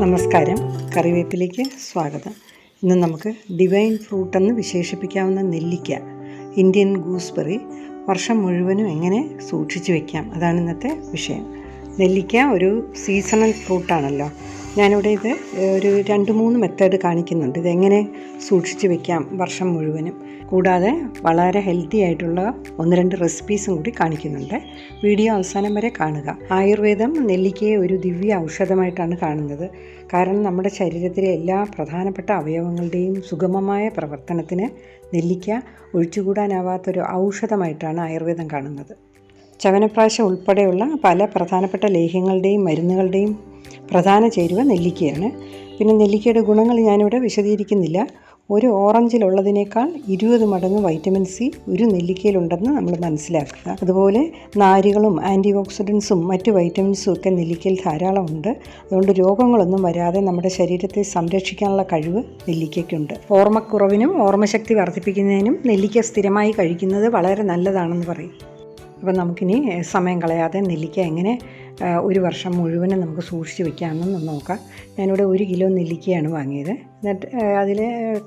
നമസ്കാരം. കറിവേപ്പിലേക്ക് സ്വാഗതം. ഇന്ന് നമുക്ക് ഡിവൈൻ ഫ്രൂട്ട് എന്ന് വിശേഷിപ്പിക്കാവുന്ന നെല്ലിക്ക ഇന്ത്യൻ ഗൂസ്ബെറി വർഷം മുഴുവനും എങ്ങനെ സൂക്ഷിച്ചു വയ്ക്കാം അതാണ് ഇന്നത്തെ വിഷയം. നെല്ലിക്ക ഒരു സീസണൽ ഫ്രൂട്ടാണല്ലോ ഞാനിവിടെ ഇത് ഒരു രണ്ട് മൂന്ന് മെത്തേഡ് കാണിക്കുന്നുണ്ട്. ഇതെങ്ങനെ സൂക്ഷിച്ച് വെക്കാം വർഷം മുഴുവനും. കൂടാതെ വളരെ ഹെൽത്തി ആയിട്ടുള്ള ഒന്ന് രണ്ട് റെസിപ്പീസും കൂടി കാണിക്കുന്നുണ്ട്. വീഡിയോ അവസാനം വരെ കാണുക. ആയുർവേദം നെല്ലിക്കയെ ഒരു ദിവ്യ ഔഷധമായിട്ടാണ് കാണുന്നത്. കാരണം നമ്മുടെ ശരീരത്തിലെ എല്ലാ പ്രധാനപ്പെട്ട അവയവങ്ങളുടെയും സുഗമമായ പ്രവർത്തനത്തിന് നെല്ലിക്ക ഒഴിച്ചുകൂടാനാവാത്തൊരു ഔഷധമായിട്ടാണ് ആയുർവേദം കാണുന്നത്. ചവനപ്രാശ ഉൾപ്പെടെയുള്ള പല പ്രധാനപ്പെട്ട ലേഹ്യങ്ങളുടെയും മരുന്നുകളുടെയും പ്രധാന ചേരുവ നെല്ലിക്കയാണ്. പിന്നെ നെല്ലിക്കയുടെ ഗുണങ്ങൾ ഞാനിവിടെ വിശദീകരിക്കുന്നില്ല. ഒരു ഓറഞ്ചിലുള്ളതിനേക്കാൾ ഇരുപത് മടങ്ങ് വൈറ്റമിൻ സി ഒരു നെല്ലിക്കയിലുണ്ടെന്ന് നമ്മൾ മനസ്സിലാക്കുക. അതുപോലെ നാരുകളും ആന്റി ഓക്സിഡൻസും മറ്റ് വൈറ്റമിൻസും ഒക്കെ നെല്ലിക്കയിൽ ധാരാളമുണ്ട് അതുകൊണ്ട് രോഗങ്ങളൊന്നും വരാതെ നമ്മുടെ ശരീരത്തെ സംരക്ഷിക്കാനുള്ള കഴിവ് നെല്ലിക്കയ്ക്കുണ്ട്. ഓർമ്മക്കുറവിനും ഓർമ്മശക്തി വർദ്ധിപ്പിക്കുന്നതിനും നെല്ലിക്ക സ്ഥിരമായി കഴിക്കുന്നത് വളരെ നല്ലതാണെന്ന് പറയും. അപ്പോൾ നമുക്കിനി സമയം കളയാതെ നെല്ലിക്ക എങ്ങനെ ഒരു വർഷം മുഴുവനും നമുക്ക് സൂക്ഷിച്ച് വെക്കാമെന്ന് നോക്കാം. ഞാനിവിടെ ഒരു കിലോ നെല്ലിക്കയാണ് വാങ്ങിയത്. എന്നിട്ട് അതിൽ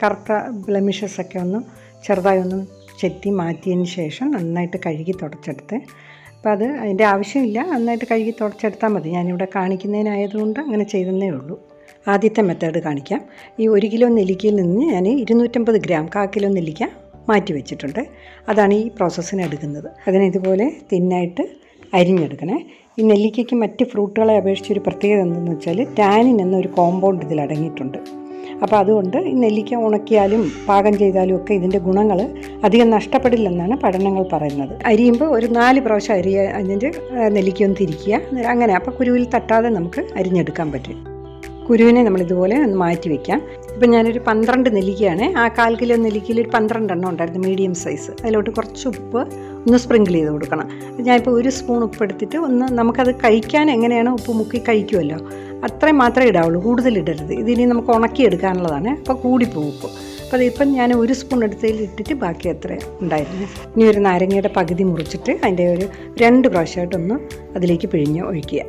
കറുത്ത ബ്ലമിഷസ് ഒക്കെ ഒന്ന് ചെറുതായി ഒന്ന് ചെത്തി മാറ്റിയതിന് ശേഷം നന്നായിട്ട് കഴുകി തുടച്ചെടുത്ത്. അപ്പം അത് അതിന്റെ ആവശ്യമില്ല. നന്നായിട്ട് കഴുകി തുടച്ചെടുത്താൽ മതി. ഞാനിവിടെ കാണിക്കുന്നതിനായതുകൊണ്ട് അങ്ങനെ ചെയ്തെന്നേ ഉള്ളൂ. ആദ്യത്തെ മെത്തേഡ് കാണിക്കാം. ഈ ഒരു കിലോ നെല്ലിക്കയിൽ നിന്ന് ഞാൻ ഇരുന്നൂറ്റമ്പത് ഗ്രാം കാ കിലോ നെല്ലിക്ക മാറ്റി വെച്ചിട്ടുണ്ട്. അതാണ് ഈ പ്രോസസ്സിന് എടുക്കുന്നത്. അതിനെ ഇതുപോലെ തിന്നായിട്ട് അരിഞ്ഞെടുക്കണേ. ഈ നെല്ലിക്കയ്ക്ക് മറ്റ് ഫ്രൂട്ടുകളെ അപേക്ഷിച്ച് ഒരു പ്രത്യേകത എന്തെന്ന് വെച്ചാൽ ടാനിൻ എന്നൊരു കോമ്പൗണ്ട് ഇതിൽ അടങ്ങിയിട്ടുണ്ട്. അപ്പോൾ അതുകൊണ്ട് ഈ നെല്ലിക്ക ഉണക്കിയാലും പാകം ചെയ്താലും ഒക്കെ ഇതിന്റെ ഗുണങ്ങൾ അധികം നഷ്ടപ്പെടില്ലെന്നാണ് പഠനങ്ങൾ പറയുന്നത്. അരിയുമ്പോൾ ഒരു നാല് പ്രാവശ്യം അരിയ അതിന്റെ നെല്ലിക്ക ഒന്ന് തിരിക്കുക. അങ്ങനെ അപ്പോൾ കുരുവിൽ തട്ടാതെ നമുക്ക് അരിഞ്ഞെടുക്കാൻ പറ്റും. കുരുവിനെ നമ്മൾ ഇതുപോലെ ഒന്ന് മാറ്റി വയ്ക്കാം ഇപ്പം ഞാനൊരു പന്ത്രണ്ട് നെല്ലിക്കയാണ്. ആ കാൽ കിലോ നെല്ലിക്കയിൽ ഒരു പന്ത്രണ്ടെണ്ണം ഉണ്ടായിരുന്നു മീഡിയം സൈസ്. അതിലോട്ട് കുറച്ച് ഉപ്പ് ഒന്ന് സ്പ്രിങ്കിൾ ചെയ്ത് കൊടുക്കണം. ഞാനിപ്പോൾ ഒരു സ്പൂൺ ഉപ്പ് എടുത്തിട്ട് ഒന്ന് നമുക്കത് കഴിക്കാൻ എങ്ങനെയാണ് ഉപ്പ് മുക്കി കഴിക്കുമല്ലോ? അത്രയും മാത്രമേ ഇടാവുള്ളൂ കൂടുതൽ ഇടരുത്. ഇതിനി നമുക്ക് ഉണക്കിയെടുക്കാനുള്ളതാണ്. അപ്പോൾ കൂടിപ്പോവും ഉപ്പ്. അപ്പോൾ അതിപ്പം ഞാൻ ഒരു സ്പൂൺ എടുത്തതിൽ ഇട്ടിട്ട് ബാക്കി അത്ര ഉണ്ടായിരുന്നു. ഇനി ഒരു നാരങ്ങയുടെ പകുതി മുറിച്ചിട്ട് അതിന്റെ ഒരു രണ്ട് പ്രാവശ്യമായിട്ടൊന്ന് അതിലേക്ക് പിഴിഞ്ഞ് ഒഴിക്കുക.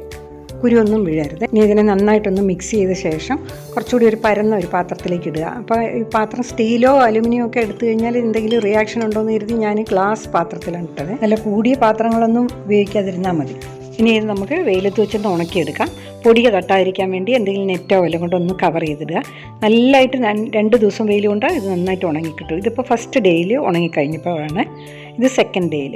കുരുവൊന്നും വീഴരുത്. ഇനി ഇതിനെ നന്നായിട്ടൊന്ന് മിക്സ് ചെയ്ത ശേഷം കുറച്ചുകൂടി ഒരു പരന്ന ഒരു പാത്രത്തിലേക്ക് ഇടുക. അപ്പോൾ ഈ പാത്രം സ്റ്റീലോ അലുമിനിയോ ഒക്കെ എടുത്തു കഴിഞ്ഞാൽ എന്തെങ്കിലും റിയാക്ഷൻ ഉണ്ടോ എന്ന് കരുതി ഞാൻ ഗ്ലാസ് പാത്രത്തിലാണ് ഇട്ടത്. നല്ല കൂടിയ പാത്രങ്ങളൊന്നും ഉപയോഗിക്കാതിരുന്നാൽ മതി. ഇനി ഇത് നമുക്ക് വെയിലത്ത് വെച്ചൊന്ന് ഉണക്കിയെടുക്കാം. പൊടിയെ തട്ടാതിരിക്കാൻ വേണ്ടി എന്തെങ്കിലും നെറ്റോ വല്ലതും കൊണ്ട് ഒന്ന് കവർ ചെയ്തിടുക. നല്ലതായിട്ട് രണ്ട് ദിവസം വെയിൽ കൊണ്ട് ഇത് നന്നായിട്ട് ഉണങ്ങിക്കിട്ടും. ഇതിപ്പോൾ ഫസ്റ്റ് ഡേയിൽ ഉണങ്ങിക്കഴിഞ്ഞപ്പോഴാണ് ഇത് സെക്കൻഡ് ഡേയിൽ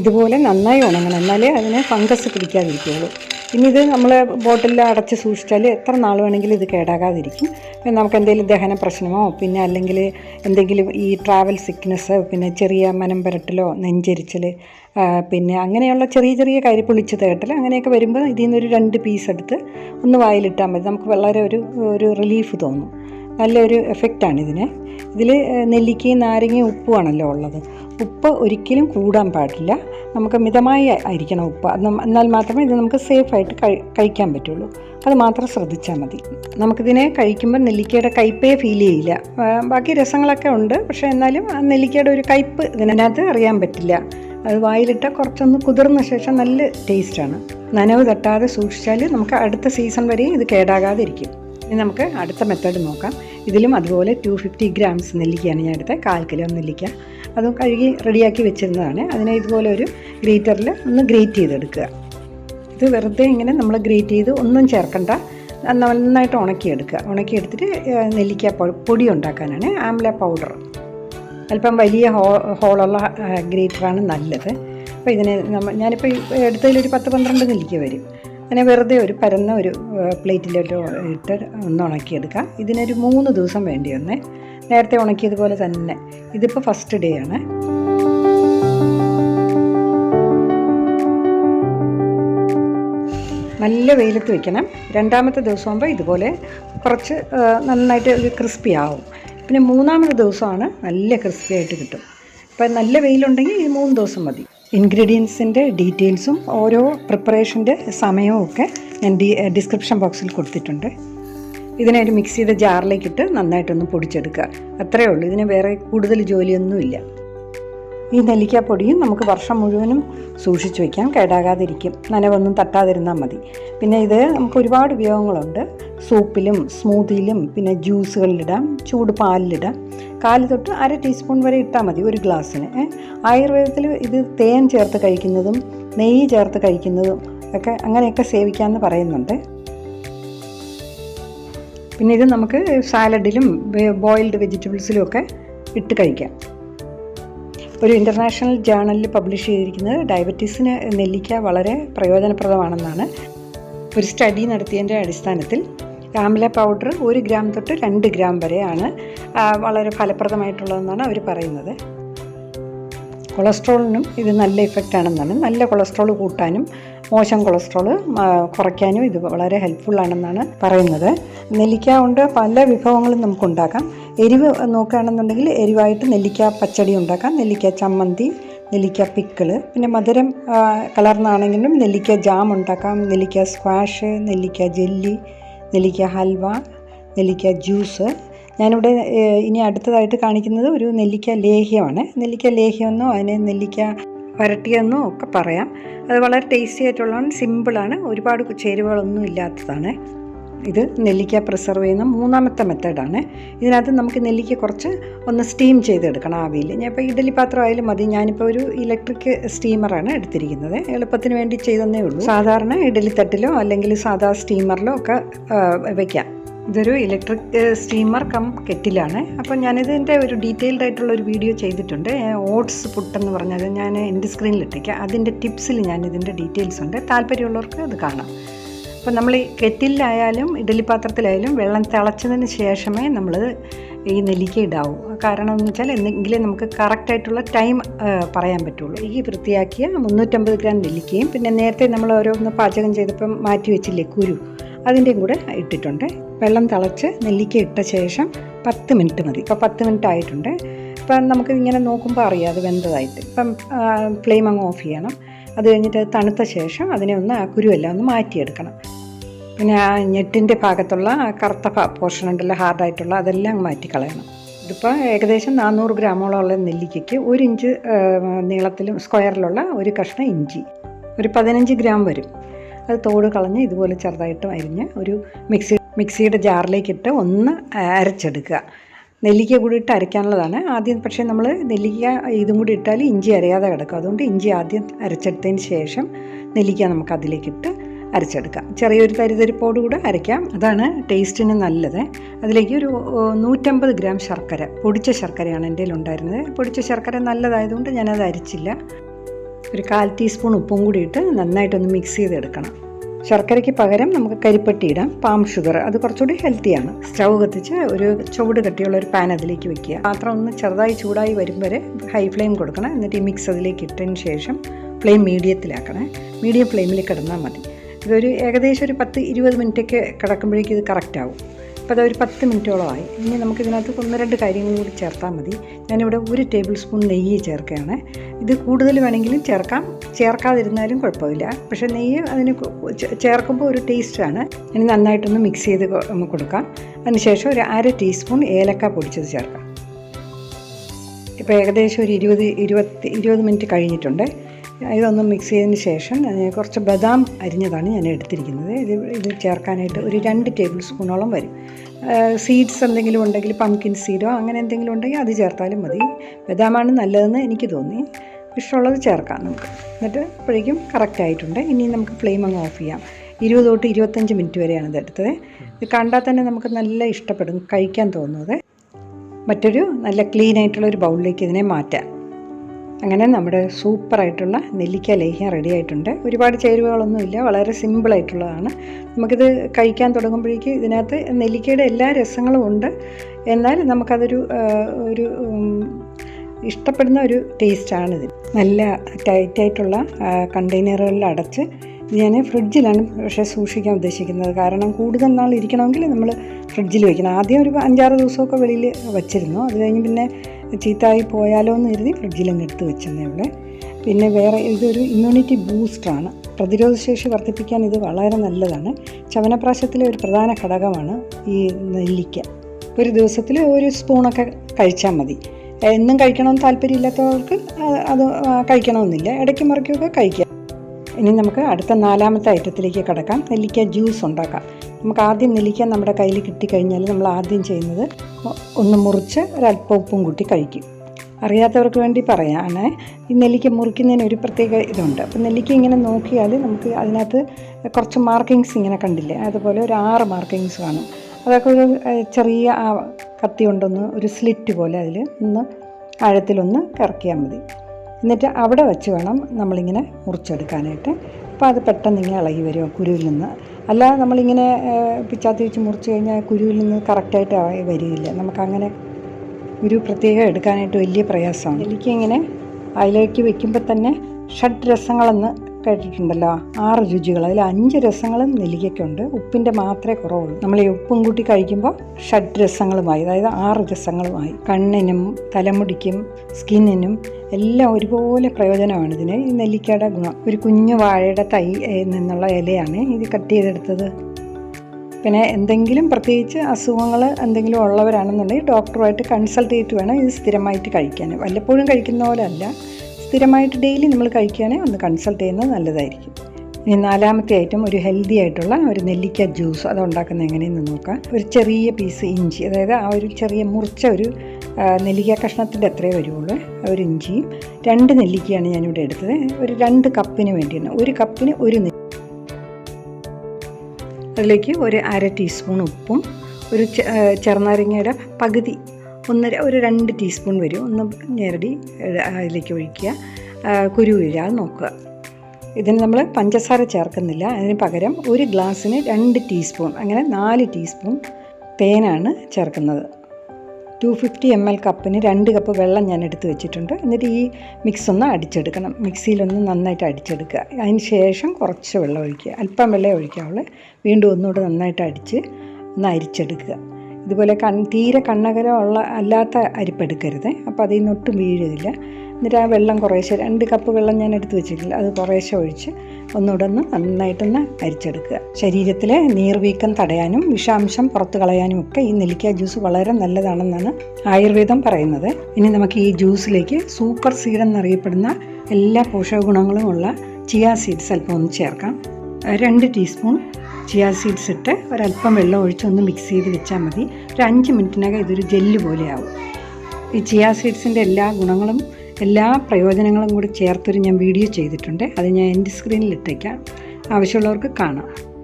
ഇതുപോലെ നന്നായി ഉണങ്ങണം. എന്നാലേ അതിന് ഫംഗസ് പിടിക്കാതിരിക്കുകയുള്ളൂ. ഇനി ഇത് നമ്മൾ ബോട്ടിലിൽ അടച്ച് സൂക്ഷിച്ചാൽ എത്ര നാൾ വേണമെങ്കിലും ഇത് കേടാകാതിരിക്കും. പിന്നെ നമുക്ക് എന്തെങ്കിലും ദഹന പ്രശ്നമോ പിന്നെ അല്ലെങ്കിൽ എന്തെങ്കിലും ഈ ട്രാവൽ സിക്നസ് പിന്നെ ചെറിയ മനം പുരട്ടലോ നെഞ്ചരിച്ചൽ പിന്നെ അങ്ങനെയുള്ള ചെറിയ ചെറിയ കരിപ്പൊളിച്ച് തേട്ടൽ അങ്ങനെയൊക്കെ വരുമ്പോൾ ഇതിൽ നിന്നൊരു രണ്ട് പീസ് എടുത്ത് ഒന്ന് വായിലിട്ടാൽ മതി. നമുക്ക് വളരെ ഒരു ഒരു റിലീഫ് തോന്നും. നല്ലൊരു എഫക്റ്റാണ് ഇതിന്. ഇതിൽ നെല്ലിക്കയും നാരങ്ങയും ഉപ്പുമാണല്ലോ ഉള്ളത്. ഉപ്പ് ഒരിക്കലും കൂടാൻ പാടില്ല. നമുക്ക് മിതമായി ആയിരിക്കണം ഉപ്പ്. എന്നാൽ മാത്രമേ ഇത് നമുക്ക് സേഫായിട്ട് കഴി കഴിക്കാൻ പറ്റുള്ളൂ. അത് മാത്രം ശ്രദ്ധിച്ചാൽ മതി. നമുക്കിതിനെ കഴിക്കുമ്പോൾ നെല്ലിക്കയുടെ കയ്പേ ഫീൽ ചെയ്യില്ല. ബാക്കി രസങ്ങളൊക്കെ ഉണ്ട്. പക്ഷേ എന്നാലും നെല്ലിക്കയുടെ ഒരു കയ്പ് ഇതിനകത്ത് അറിയാൻ പറ്റില്ല. അത് വായിലിട്ട കുറച്ചൊന്ന് കുതിർന്ന ശേഷം നല്ല ടേസ്റ്റാണ് നനവ് തട്ടാതെ സൂക്ഷിച്ചാൽ നമുക്ക് അടുത്ത സീസൺ വരെയും ഇത് കേടാകാതിരിക്കും. ഇനി നമുക്ക് അടുത്ത മെത്തേഡ് നോക്കാം. ഇതിലും അതുപോലെ ടു ഫിഫ്റ്റി ഗ്രാംസ് നെല്ലിക്കയാണ് ഞാൻ എടുത്തത്. കാൽ കിലോ നെല്ലിക്ക. അതും കഴുകി റെഡിയാക്കി വെച്ചിരുന്നതാണ്. അതിനെ ഇതുപോലെ ഒരു ഗ്രേറ്ററിൽ ഒന്ന് ഗ്രേറ്റ് ചെയ്തെടുക്കുക. ഇത് വെറുതെ ഇങ്ങനെ നമ്മൾ ഗ്രേറ്റ് ചെയ്ത് ഒന്നും ചേർക്കണ്ട. നന്നായിട്ട് ഉണക്കിയെടുക്കുക. ഉണക്കിയെടുത്തിട്ട് നെല്ലിക്ക പൊടി ഉണ്ടാക്കാനാണ്. ആംല പൗഡർ അല്പം വലിയ ഹോ ഹോളുള്ള ഗ്രേറ്ററാണ് നല്ലത്. അപ്പോൾ ഇതിനെ നമ്മൾ ഞാനിപ്പോൾ എടുത്തതിലൊരു പത്ത് പന്ത്രണ്ട് നെല്ലിക്ക വരും. അതിനെ വെറുതെ ഒരു പരന്ന ഒരു പ്ലേറ്റിലോട്ട് ഇട്ട് ഒന്ന് ഉണക്കിയെടുക്കാം. ഇതിനൊരു മൂന്ന് ദിവസം വേണ്ടി ഒന്ന് നേരത്തെ ഉണക്കിയതുപോലെ തന്നെ. ഇതിപ്പോൾ ഫസ്റ്റ് ഡേ ആണ്. നല്ല വെയിലത്ത് വെക്കണം. രണ്ടാമത്തെ ദിവസം ദിവസമാകുമ്പോൾ ഇതുപോലെ കുറച്ച് നന്നായിട്ട് ഒരു ക്രിസ്പി ആവും. പിന്നെ മൂന്നാമത്തെ ദിവസമാണ് നല്ല ക്രിസ്പി ആയിട്ട് കിട്ടും. ഇപ്പം നല്ല വെയിലുണ്ടെങ്കിൽ ഈ മൂന്ന് ദിവസം മതി. ഇൻഗ്രീഡിയൻസിന്റെ ഡീറ്റെയിൽസും ഓരോ പ്രിപ്പറേഷന്റെ സമയവും ഒക്കെ ഞാൻ ഡി ഡിസ്ക്രിപ്ഷൻ ബോക്സിൽ കൊടുത്തിട്ടുണ്ട്. ഇതിനെ ഒരു മിക്സ് ചെയ്ത ജാറിലേക്ക് ഇട്ട് നന്നായിട്ടൊന്ന് പൊടിച്ചെടുക്കുക. അത്രയേ ഉള്ളൂ. ഇതിന് വേറെ കൂടുതൽ ജോലിയൊന്നുമില്ല. ഈ നെല്ലിക്കാപ്പൊടിയും നമുക്ക് വർഷം മുഴുവനും സൂക്ഷിച്ചു വയ്ക്കാം കേടാകാതിരിക്കും. നനവൊന്നും തട്ടാതിരുന്നാൽ മതി. പിന്നെ ഇത് നമുക്ക് ഒരുപാട് ഉപയോഗങ്ങളുണ്ട്. സൂപ്പിലും സ്മൂത്തിയിലും പിന്നെ ജ്യൂസുകളിലിടാം ചൂട് പാലിലിടാം. കാൽ തൊട്ട് അര ടീസ്പൂൺ വരെ ഇട്ടാൽ മതി ഒരു ഗ്ലാസ്സിന് ആയുർവേദത്തിൽ ഇത് തേൻ ചേർത്ത് കഴിക്കുന്നതും നെയ്യ് ചേർത്ത് കഴിക്കുന്നതും ഒക്കെ അങ്ങനെയൊക്കെ സേവിക്കാമെന്ന് പറയുന്നുണ്ട്. പിന്നെ ഇത് നമുക്ക് സാലഡിലും ബോയിൽഡ് വെജിറ്റബിൾസിലും ഒക്കെ ഇട്ട് കഴിക്കാം. ഒരു ഇന്റർനാഷണൽ ജേണലിൽ പബ്ലിഷ് ചെയ്തിരിക്കുന്നത് ഡയബറ്റീസിന് നെല്ലിക്ക വളരെ പ്രയോജനപ്രദമാണെന്നാണ്. ഒരു സ്റ്റഡി നടത്തിയതിന്റെ അടിസ്ഥാനത്തിൽ ആംല പൗഡർ ഒരു ഗ്രാം തൊട്ട് രണ്ട് ഗ്രാം വരെയാണ് വളരെ ഫലപ്രദമായിട്ടുള്ളതെന്നാണ് അവർ പറയുന്നത്. കൊളസ്ട്രോളിനും ഇത് നല്ല ഇഫക്റ്റ് ആണെന്നാണ് നല്ല കൊളസ്ട്രോൾ കൂട്ടാനും മോശം കൊളസ്ട്രോൾ കുറയ്ക്കാനും ഇത് വളരെ ഹെൽപ്ഫുൾ ആണെന്നാണ് പറയുന്നത്. നെല്ലിക്ക കൊണ്ട് പല വിഭവങ്ങളും നമുക്ക് ഉണ്ടാക്കാം എരിവ് നോക്കുകയാണെന്നുണ്ടെങ്കിൽ എരിവായിട്ട് നെല്ലിക്ക പച്ചടി ഉണ്ടാക്കാം. നെല്ലിക്ക ചമ്മന്തി നെല്ലിക്ക പിക്കിൾ പിന്നെ മധുരം കലർന്നാണെങ്കിലും നെല്ലിക്ക ജാം ഉണ്ടാക്കാം. നെല്ലിക്ക സ്ക്വാഷ് നെല്ലിക്ക ജെല്ലി നെല്ലിക്ക ഹൽവ നെല്ലിക്ക ജ്യൂസ്. ഞാനിവിടെ ഇനി അടുത്തതായിട്ട് കാണിക്കുന്നത് ഒരു നെല്ലിക്ക ലേഹ്യമാണ്. നെല്ലിക്ക ലേഹ്യമെന്നോ അതിന് നെല്ലിക്ക വരട്ടിയെന്നോ ഒക്കെ പറയാം. അത് വളരെ ടേസ്റ്റി ആയിട്ടുള്ളതാണ് സിമ്പിളാണ്. ഒരുപാട് ചേരുവകളൊന്നും ഇല്ലാത്തതാണ്. ഇത് നെല്ലിക്ക പ്രിസർവ് ചെയ്യുന്ന മൂന്നാമത്തെ മെത്തേഡാണ് ഇതിനകത്ത് നമുക്ക് നെല്ലിക്ക കുറച്ച് ഒന്ന് സ്റ്റീം ചെയ്തെടുക്കണം ആവിയിൽ. ഞാൻ ഇപ്പോൾ ഇഡലി പാത്രം ആയാലും മതി. ഞാനിപ്പോൾ ഒരു ഇലക്ട്രിക് സ്റ്റീമറാണ് എടുത്തിരിക്കുന്നത്. എളുപ്പത്തിന് വേണ്ടി ചെയ്തെന്നേ ഉള്ളൂ. സാധാരണ ഇഡലി തട്ടിലോ അല്ലെങ്കിൽ സാധാ സ്റ്റീമറിലോ ഒക്കെ വയ്ക്കാം ഇതൊരു ഇലക്ട്രിക് സ്റ്റീമർ കം കെറ്റിലാണ്. അപ്പോൾ ഞാനിതിന്റെ ഒരു ഡീറ്റെയിൽഡ് ആയിട്ടുള്ള ഒരു വീഡിയോ ചെയ്തിട്ടുണ്ട്. ഓട്സ് പുട്ടെന്ന് പറഞ്ഞത് ഞാൻ എന്റെ സ്ക്രീനിൽ ഇട്ടേക്കാം. അതിന്റെ ടിപ്സിൽ ഞാൻ ഇതിന്റെ ഡീറ്റെയിൽസ് ഉണ്ട്. താല്പര്യമുള്ളവർക്ക് അത് കാണാം. അപ്പോൾ നമ്മൾ ഈ കെറ്റിലായാലും ഇഡലി പാത്രത്തിലായാലും വെള്ളം തിളച്ചതിന് ശേഷമേ നമ്മൾ ഈ നെല്ലിക്ക ഇടാവൂ. കാരണം എന്ന് വെച്ചാൽ എന്തെങ്കിലും നമുക്ക് കറക്റ്റായിട്ടുള്ള ടൈം പറയാൻ പറ്റുള്ളൂ. ഈ വൃത്തിയാക്കിയ മുന്നൂറ്റമ്പത് ഗ്രാം നെല്ലിക്കയും പിന്നെ നേരത്തെ നമ്മൾ ഓരോന്ന് പാചകം ചെയ്തപ്പം മാറ്റി വെച്ചില്ലേ കുരു അതിന്റെയും കൂടെ ഇട്ടിട്ടുണ്ട്. വെള്ളം തിളച്ച് നെല്ലിക്ക ഇട്ട ശേഷം പത്ത് മിനിറ്റ് മതി. ഇപ്പോൾ പത്ത് മിനിറ്റ് ആയിട്ടുണ്ട്. ഇപ്പം നമുക്ക് ഇങ്ങനെ നോക്കുമ്പോൾ അറിയാം അത് വെന്തതായിട്ട്. ഇപ്പം ഫ്ലെയിം അങ്ങ് ഓഫ് ചെയ്യണം. അത് കഴിഞ്ഞിട്ട് തണുത്ത ശേഷം അതിനെ ഒന്ന് ആ കുരുവെല്ലാം ഒന്ന് മാറ്റിയെടുക്കണം. പിന്നെ ആ ഞെട്ടിന്റെ ഭാഗത്തുള്ള കറുത്ത പോർഷൻ ഉണ്ടല്ലോ ഹാർഡായിട്ടുള്ള അതെല്ലാം മാറ്റിക്കളയണം. മാറ്റി കളയണം ഇതിപ്പോൾ ഏകദേശം നാനൂറ് ഗ്രാമോളമുള്ള നെല്ലിക്കയ്ക്ക് ഒരു ഇഞ്ച് നീളത്തിലും സ്ക്വയറിലുള്ള ഒരു കഷ്ണം ഇഞ്ചി ഒരു പതിനഞ്ച് ഗ്രാം വരും. അത് തോട് കളഞ്ഞ് ഇതുപോലെ ചെറുതായിട്ട് അരിഞ്ഞ് ഒരു മിക്സി മിക്സിയുടെ ജാറിലേക്കിട്ട് ഒന്ന് അരച്ചെടുക്കുക. നെല്ലിക്ക കൂടി ഇട്ട് അരയ്ക്കാനുള്ളതാണ്. ആദ്യം പക്ഷേ നമ്മൾ നെല്ലിക്ക ഇതും കൂടി ഇട്ടാൽ ഇഞ്ചി അരയാതെ കിടക്കും. അതുകൊണ്ട് ഇഞ്ചി ആദ്യം അരച്ചെടുത്തതിന് ശേഷം നെല്ലിക്ക നമുക്ക് അതിലേക്കിട്ട് അരച്ചെടുക്കാം. ചെറിയൊരു തരിതരിപ്പോട് കൂടെ അരയ്ക്കാം. അതാണ് ടേസ്റ്റിന് നല്ലത്. അതിലേക്ക് ഒരു നൂറ്റമ്പത് ഗ്രാം ശർക്കര പൊടിച്ച ശർക്കരയാണ് എന്റെ ഉണ്ടായിരുന്നത് പൊടിച്ച ശർക്കര നല്ലതായതുകൊണ്ട് ഞാനത് അരിച്ചില്ല. ഒരു കാൽ ടീസ്പൂൺ ഉപ്പും കൂടി ഇട്ട് നന്നായിട്ടൊന്ന് മിക്സ് ചെയ്തെടുക്കണം. ശർക്കരയ്ക്ക് പകരം നമുക്ക് കരിപ്പട്ടി ഇടാം. പാം ഷുഗർ അത് കുറച്ചുകൂടി ഹെൽത്തിയാണ് സ്റ്റൗ കത്തിച്ച് ഒരു ചുവട് കട്ടിയുള്ള ഒരു പാൻ അതിലേക്ക് വെക്കുക. പാത്രം ഒന്ന് ചെറുതായി ചൂടായി വരും വരെ ഹൈ ഫ്ലെയിം കൊടുക്കണം. എന്നിട്ട് ഈ മിക്സ് അതിലേക്ക് ഇട്ടതിന് ശേഷം ഫ്ലെയിം മീഡിയത്തിലാക്കണേ മീഡിയം ഫ്ലെയിമിൽ കിടന്നാൽ മതി. ഇതൊരു ഏകദേശം ഒരു പത്ത് ഇരുപത് മിനിറ്റൊക്കെ കിടക്കുമ്പോഴേക്കും ഇത് കറക്റ്റ് ആവും. അപ്പോൾ അതൊരു പത്ത് മിനിറ്റോളമായി ഇനി നമുക്ക് ഇതിനകത്ത് ഒന്ന് രണ്ട് കാര്യങ്ങൾ കൂടി ചേർത്താൽ മതി. ഞാനിവിടെ ഒരു ടേബിൾ സ്പൂൺ നെയ്യ് ചേർക്കുകയാണ്. ഇത് കൂടുതൽ വേണമെങ്കിലും ചേർക്കാം. ചേർക്കാതിരുന്നാലും കുഴപ്പമില്ല. പക്ഷേ നെയ്യ് അതിന് ചേർക്കുമ്പോൾ ഒരു ടേസ്റ്റാണ്. ഇനി നന്നായിട്ടൊന്ന് മിക്സ് ചെയ്ത് കൊടുക്കാം. അതിനുശേഷം ഒരു അര ടീസ്പൂൺ ഏലക്ക പൊടിച്ചത് ചേർക്കാം. ഇപ്പോൾ ഏകദേശം ഒരു ഇരുപത് ഇരുപത്തി ഇരുപത് മിനിറ്റ് കഴിഞ്ഞിട്ടുണ്ട്. ഇതൊന്ന് മിക്സ് ചെയ്തതിന് ശേഷം കുറച്ച് ബദാം അരിഞ്ഞതാണ് ഞാൻ എടുത്തിരിക്കുന്നത്. ഇത് ഇത് ചേർക്കാനായിട്ട് ഒരു രണ്ട് ടേബിൾ സ്പൂണോളം വരും. സീഡ്സ് എന്തെങ്കിലും ഉണ്ടെങ്കിൽ പംകിൻ സീഡോ അങ്ങനെ എന്തെങ്കിലും ഉണ്ടെങ്കിൽ അത് ചേർത്താലും മതി. ബദാമാണ് നല്ലതെന്ന് എനിക്ക് തോന്നി. ഇഷ്ടമുള്ളത് ചേർക്കാം നമുക്ക്. എന്നിട്ട് അപ്പോഴേക്കും കറക്റ്റ് ആയിട്ടുണ്ട്. ഇനി നമുക്ക് ഫ്ലെയിം അങ്ങ് ഓഫ് ചെയ്യാം. ഇരുപത് തൊട്ട് ഇരുപത്തഞ്ച് മിനിറ്റ് വരെയാണ് ഇത് എടുത്തത്. ഇത് കണ്ടാൽ തന്നെ നമുക്ക് നല്ല ഇഷ്ടപ്പെടും കഴിക്കാൻ തോന്നുന്നത് മറ്റൊരു നല്ല ക്ലീൻ ആയിട്ടുള്ള ഒരു ബൗളിലേക്ക് ഇതിനെ മാറ്റാം. അങ്ങനെ നമ്മുടെ സൂപ്പറായിട്ടുള്ള നെല്ലിക്ക ലേഹ്യം റെഡി ആയിട്ടുണ്ട്. ഒരുപാട് ചേരുവകളൊന്നുമില്ല വളരെ സിമ്പിളായിട്ടുള്ളതാണ്. നമുക്കിത് കഴിക്കാൻ തുടങ്ങുമ്പോഴേക്ക് ഇതിനകത്ത് നെല്ലിക്കയുടെ എല്ലാ രസങ്ങളും ഉണ്ട്. എന്നാൽ നമുക്കതൊരു ഒരു ഇഷ്ടപ്പെടുന്ന ഒരു ടേസ്റ്റാണിത് നല്ല ടൈറ്റായിട്ടുള്ള കണ്ടെയ്നറുകളിൽ അടച്ച് ഞാൻ ഫ്രിഡ്ജിലാണ് പക്ഷേ സൂക്ഷിക്കാൻ ഉദ്ദേശിക്കുന്നത്. കാരണം കൂടുതൽ നാൾ ഇരിക്കണമെങ്കിൽ നമ്മൾ ഫ്രിഡ്ജിൽ വയ്ക്കണം ആദ്യം ഒരു അഞ്ചാറ് ദിവസമൊക്കെ വെളിയിൽ വച്ചിരുന്നു. അത് കഴിഞ്ഞ് പിന്നെ ചീത്തായി പോയാലോ എന്ന് കരുതി ഫ്രിഡ്ജിലങ്ങ് എടുത്ത് വെച്ചെന്നേ പിന്നെ വേറെ ഇതൊരു ഇമ്മ്യൂണിറ്റി ബൂസ്റ്ററാണ് പ്രതിരോധശേഷി വർദ്ധിപ്പിക്കാൻ ഇത് വളരെ നല്ലതാണ്. ചവനപ്രാശത്തിലെ ഒരു പ്രധാന ഘടകമാണ് ഈ നെല്ലിക്ക. ഒരു ദിവസത്തിൽ ഒരു സ്പൂണൊക്കെ കഴിച്ചാൽ മതി. എന്നും കഴിക്കണമെന്ന് താല്പര്യമില്ലാത്തവർക്ക് അത് കഴിക്കണമെന്നില്ല. ഇടയ്ക്ക് മറിക്കൊക്കെ കഴിക്കാം. ഇനി നമുക്ക് അടുത്ത നാലാമത്തെ ഐറ്റത്തിലേക്ക് കിടക്കാം. നെല്ലിക്ക ജ്യൂസ് ഉണ്ടാക്കാം. നമുക്ക് ആദ്യം നെല്ലിക്ക നമ്മുടെ കയ്യിൽ കിട്ടിക്കഴിഞ്ഞാൽ നമ്മൾ ആദ്യം ചെയ്യുന്നത് ഒന്ന് മുറിച്ച് ഒരല്പം ഉപ്പും കൂട്ടി കഴിക്കും. അറിയാത്തവർക്ക് വേണ്ടി പറയാണ് ഈ നെല്ലിക്ക മുറിക്കുന്നതിന് ഒരു പ്രത്യേക ഇതുണ്ട്. അപ്പം നെല്ലിക്ക ഇങ്ങനെ നോക്കിയാൽ നമുക്ക് അതിനകത്ത് കുറച്ച് മാർക്കിങ്സ് ഇങ്ങനെ കണ്ടില്ലേ? അതുപോലെ ഒരു ആറ് മാർക്കിങ്സ് കാണും. അതൊക്കെ ഒരു ചെറിയ ആ കത്തി കൊണ്ടൊന്ന് ഒരു സ്ലിറ്റ് പോലെ അതിൽ ഒന്ന് ആഴത്തിലൊന്ന് കറക്കിയാൽ മതി. എന്നിട്ട് അവിടെ വെച്ച് വേണം നമ്മളിങ്ങനെ മുറിച്ചെടുക്കാനായിട്ട്. അപ്പോൾ അത് പെട്ടെന്ന് ഇങ്ങനെ ഇളകി വരും കുരുവിൽ നിന്ന്. അല്ലാതെ നമ്മളിങ്ങനെ പിച്ചാത്തി വെച്ച് മുറിച്ച് കഴിഞ്ഞാൽ കുരുവിൽ നിന്ന് കറക്റ്റായിട്ട് വരികയില്ല. നമുക്കങ്ങനെ ഒരു പ്രത്യേകം എടുക്കാനായിട്ട് വലിയ പ്രയാസമാണ്. എനിക്കിങ്ങനെ അതിലേക്ക് വെക്കുമ്പോൾ തന്നെ ഷഡ് രസങ്ങളെന്ന് കേട്ടിട്ടുണ്ടല്ലോ ആറ് രുചികൾ. അതിൽ അഞ്ച് രസങ്ങളും നെല്ലിക്കയ്ക്കുണ്ട്. ഉപ്പിന്റെ മാത്രമേ കുറവുള്ളൂ. നമ്മൾ ഈ ഉപ്പും കൂട്ടി കഴിക്കുമ്പോൾ ഷഡ് രസങ്ങളുമായി അതായത് ആറ് രസങ്ങളുമായി. കണ്ണിനും തലമുടിക്കും സ്കിന്നിനും എല്ലാം ഒരുപോലെ പ്രയോജനമാണ് ഇതിന്. ഈ നെല്ലിക്കയുടെ ഗുണം. ഒരു കുഞ്ഞു വാഴയുടെ തൈ നിന്നുള്ള ഇലയാണ് ഇത് കട്ട് ചെയ്തെടുത്തത്. പിന്നെ എന്തെങ്കിലും പ്രത്യേകിച്ച് അസുഖങ്ങൾ എന്തെങ്കിലും ഉള്ളവരാണെന്നുണ്ടെങ്കിൽ ഡോക്ടറുമായിട്ട് കൺസൾട്ട് ചെയ്തിട്ട് വേണം ഇത് സ്ഥിരമായിട്ട് കഴിക്കാൻ. വല്ലപ്പോഴും കഴിക്കുന്ന പോലെ അല്ല. സ്ഥിരമായിട്ട് ഡെയിലി നമ്മൾ കഴിക്കുകയാണെങ്കിൽ ഒന്ന് കൺസൾട്ട് ചെയ്യുന്നത് നല്ലതായിരിക്കും. ഇനി നാലാമത്തെ ഐറ്റം ഒരു ഹെൽത്തി ആയിട്ടുള്ള ഒരു നെല്ലിക്ക ജ്യൂസ് അത് ഉണ്ടാക്കുന്നത് എങ്ങനെയെന്ന് നോക്കാം. ഒരു ചെറിയ പീസ് ഇഞ്ചി അതായത് ആ ഒരു ചെറിയ മുറിച്ച ഒരു നെല്ലിക്ക കഷ്ണത്തിന്റെ അത്രേ വരുള്ളൂ. ഒരു ഇഞ്ചിയും രണ്ട് നെല്ലിക്കയാണ് ഞാനിവിടെ എടുത്തത്. ഒരു രണ്ട് കപ്പിന് വേണ്ടിയാണ്. ഒരു കപ്പിന് ഒരു അതിലേക്ക് ഒരു അര ടീസ്പൂൺ ഉപ്പും ഒരു ചെറുനാരങ്ങയുടെ പകുതി ഒന്നര ഒരു രണ്ട് ടീസ്പൂൺ വരും. ഒന്ന് ഞെരടി അതിലേക്ക് ഒഴിക്കുക. കുരു നോക്കുക. ഇതിന് നമ്മൾ പഞ്ചസാര ചേർക്കുന്നില്ല. അതിന് പകരം ഒരു ഗ്ലാസ്സിന് രണ്ട് ടീസ്പൂൺ അങ്ങനെ നാല് ടീസ്പൂൺ തേനാണ് ചേർക്കുന്നത്. ടു ഫിഫ്റ്റി എം എൽ കപ്പിന് രണ്ട് കപ്പ് വെള്ളം ഞാൻ എടുത്ത് വെച്ചിട്ടുണ്ട്. എന്നിട്ട് ഈ മിക്സ് ഒന്ന് അടിച്ചെടുക്കണം. മിക്സിയിലൊന്ന് നന്നായിട്ട് അടിച്ചെടുക്കുക. അതിന് ശേഷം കുറച്ച് വെള്ളം ഒഴിക്കുക. അല്പം വെള്ളം ഒഴിക്കാവുള്ളൂ. വീണ്ടും ഒന്നുകൂടെ നന്നായിട്ട് അടിച്ച് ഒന്ന് അരിച്ചെടുക്കുക. ഇതുപോലെ കൺ തീരെ കണ്ണകരമുള്ള അല്ലാത്ത അരിപ്പെടുക്കരുത്. അപ്പോൾ അതിൽ നിന്ന് ഒട്ടും വീഴുകയില്ല എന്നിട്ട് ആ വെള്ളം കുറേശ്ശെ രണ്ട് കപ്പ് വെള്ളം ഞാൻ എടുത്ത് വെച്ചിട്ടില്ല അത് കുറേശ്ശെ ഒഴിച്ച് ഒന്നുകൂടൊന്ന് നന്നായിട്ടൊന്ന് അരിച്ചെടുക്കുക. ശരീരത്തിലെ നീർവീക്കം തടയാനും വിഷാംശം പുറത്ത് കളയാനും ഒക്കെ ഈ നെല്ലിക്ക ജ്യൂസ് വളരെ നല്ലതാണെന്നാണ് ആയുർവേദം പറയുന്നത്. ഇനി നമുക്ക് ഈ ജ്യൂസിലേക്ക് സൂപ്പർ സീഡ് എന്നറിയപ്പെടുന്ന എല്ലാ പോഷക ഗുണങ്ങളും ഉള്ള ചിയ സീഡ്സ് അല്പം ഒന്ന് ചേർക്കാം. രണ്ട് ടീസ്പൂൺ ചിയ സീഡ്സ് ഇട്ട് ഒരല്പം വെള്ളം ഒഴിച്ചൊന്ന് മിക്സ് ചെയ്ത് വെച്ചാൽ മതി. ഒരു അഞ്ച് മിനിറ്റിനകം ഇതൊരു ജെല്ല് പോലെയാവും. ഈ ചിയ സീഡ്സിന്റെ എല്ലാ ഗുണങ്ങളും എല്ലാ പ്രയോജനങ്ങളും കൂടി ചേർത്തൊരു ഞാൻ വീഡിയോ ചെയ്തിട്ടുണ്ട്. അത് ഞാൻ എന്റെ സ്ക്രീനിൽ ഇട്ടേക്കാം. ആവശ്യമുള്ളവർക്ക് കാണാം.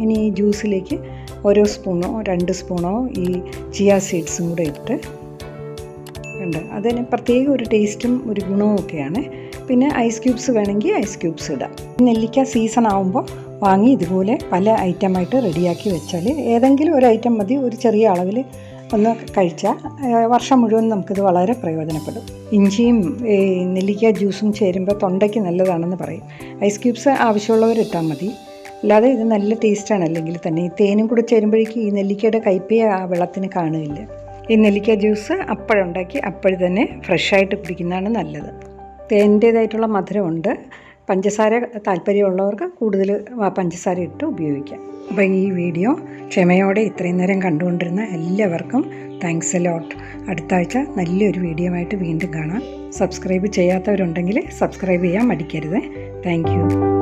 ഇനി ഈ ജ്യൂസിലേക്ക് ഓരോ സ്പൂണോ രണ്ട് സ്പൂണോ ഈ ചിയ സീഡ്സും കൂടെ ഇട്ട്. ഉണ്ട് അതിന് പ്രത്യേക ഒരു ടേസ്റ്റും ഒരു ഗുണവും ഒക്കെയാണ് പിന്നെ ഐസ് ക്യൂബ്സ് വേണമെങ്കിൽ ഐസ് ക്യൂബ്സ് ഇടാം. നെല്ലിക്ക സീസൺ ആകുമ്പോൾ വാങ്ങി ഇതുപോലെ പല ഐറ്റമായിട്ട് റെഡിയാക്കി വെച്ചാൽ ഏതെങ്കിലും ഒരു ഐറ്റം മതി. ഒരു ചെറിയ അളവിൽ ഒന്ന് കഴിച്ചാൽ വർഷം മുഴുവൻ നമുക്കിത് വളരെ പ്രയോജനപ്പെടും. ഇഞ്ചിയും നെല്ലിക്ക ജ്യൂസും ചേരുമ്പോൾ തൊണ്ടയ്ക്ക് നല്ലതാണെന്ന് പറയും. ഐസ് ക്യൂബ്സ് ആവശ്യമുള്ളവർ ഇട്ടാൽ മതി. അല്ലാതെ ഇത് നല്ല ടേസ്റ്റാണ് അല്ലെങ്കിൽ തന്നെ ഈ തേനും കൂടെ ചേരുമ്പോഴേക്കും ഈ നെല്ലിക്കയുടെ കയ്പേ ആ വെള്ളത്തിന് കാണുകയില്ല. ഈ നെല്ലിക്ക ജ്യൂസ് അപ്പോഴുണ്ടാക്കി അപ്പോഴ് തന്നെ ഫ്രഷായിട്ട് കുടിക്കുന്നതാണ് നല്ലത്. തേന്റേതായിട്ടുള്ള മധുരമുണ്ട്. പഞ്ചസാര താല്പര്യമുള്ളവർക്ക് കൂടുതൽ പഞ്ചസാര ഇട്ട് ഉപയോഗിക്കാം. അപ്പോൾ ഈ വീഡിയോ ക്ഷമയോടെ ഇത്രയും നേരം കണ്ടുകൊണ്ടിരുന്ന എല്ലാവർക്കും താങ്ക്സ് എ ലോട്ട് അടുത്ത ആഴ്ച നല്ലൊരു വീഡിയോ ആയിട്ട് വീണ്ടും കാണാം. സബ്സ്ക്രൈബ് ചെയ്യാത്തവരുണ്ടെങ്കിൽ സബ്സ്ക്രൈബ് ചെയ്യാൻ മടിക്കരുത്. താങ്ക്